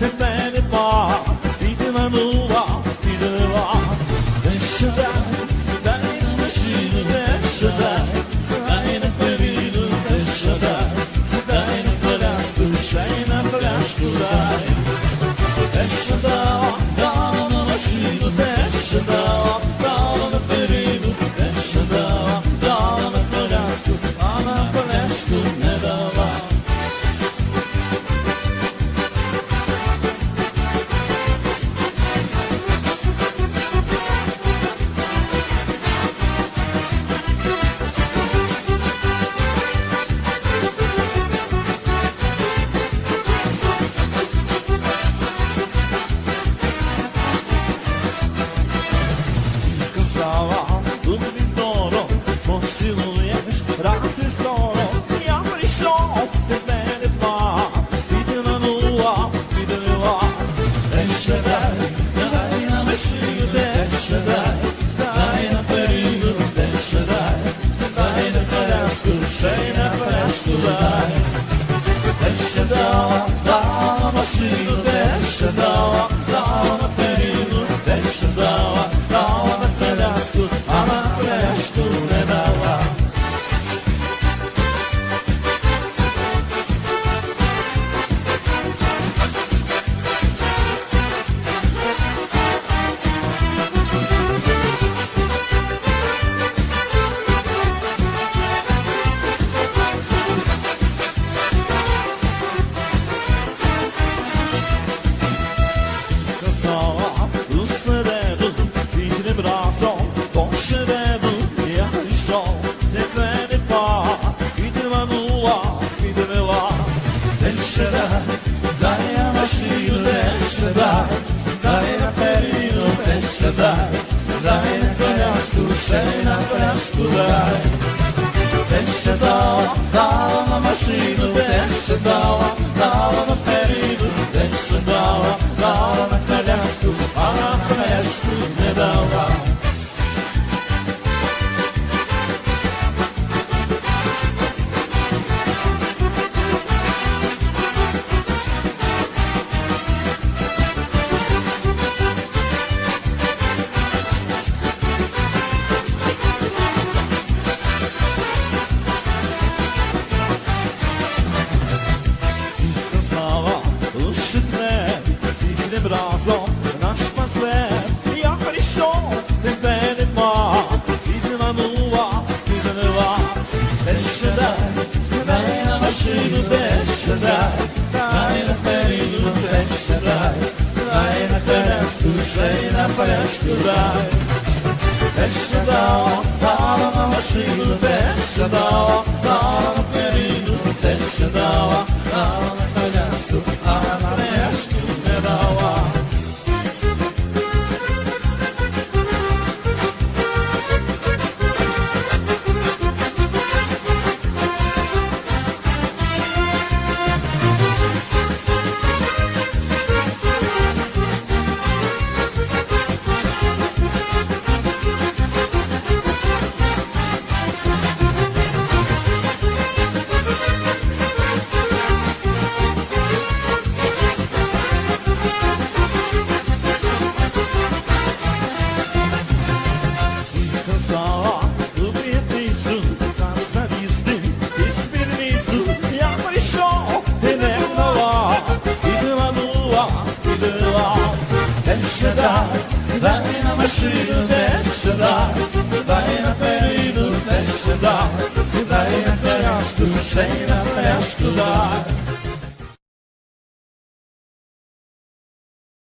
the права, тут відомо, поцілуєш раз і сором. Я прийшов, ти в мене два, підманула, підлила. Де ще дай, дай на миші, де ще дай, дай на періду, де ще дай, дай на коляску, ще й на коляску дай. Де ще дай, дай на машину, коляску, ще й на пляшку дай. Де ще дала, дала на машину, де ще дала підем разом наш пазер. Я прийшов, тебе нема, підманула, підвела. Де ще дай, дай на машину, де ще дай, дай на перину, де ще дай, дай на коляску, ще й на пляшку дай. Де ще дала, дала на машину, де ще дала, дала на підманула, підвела. Де ще дай, дай на машину, де ще дай, дай на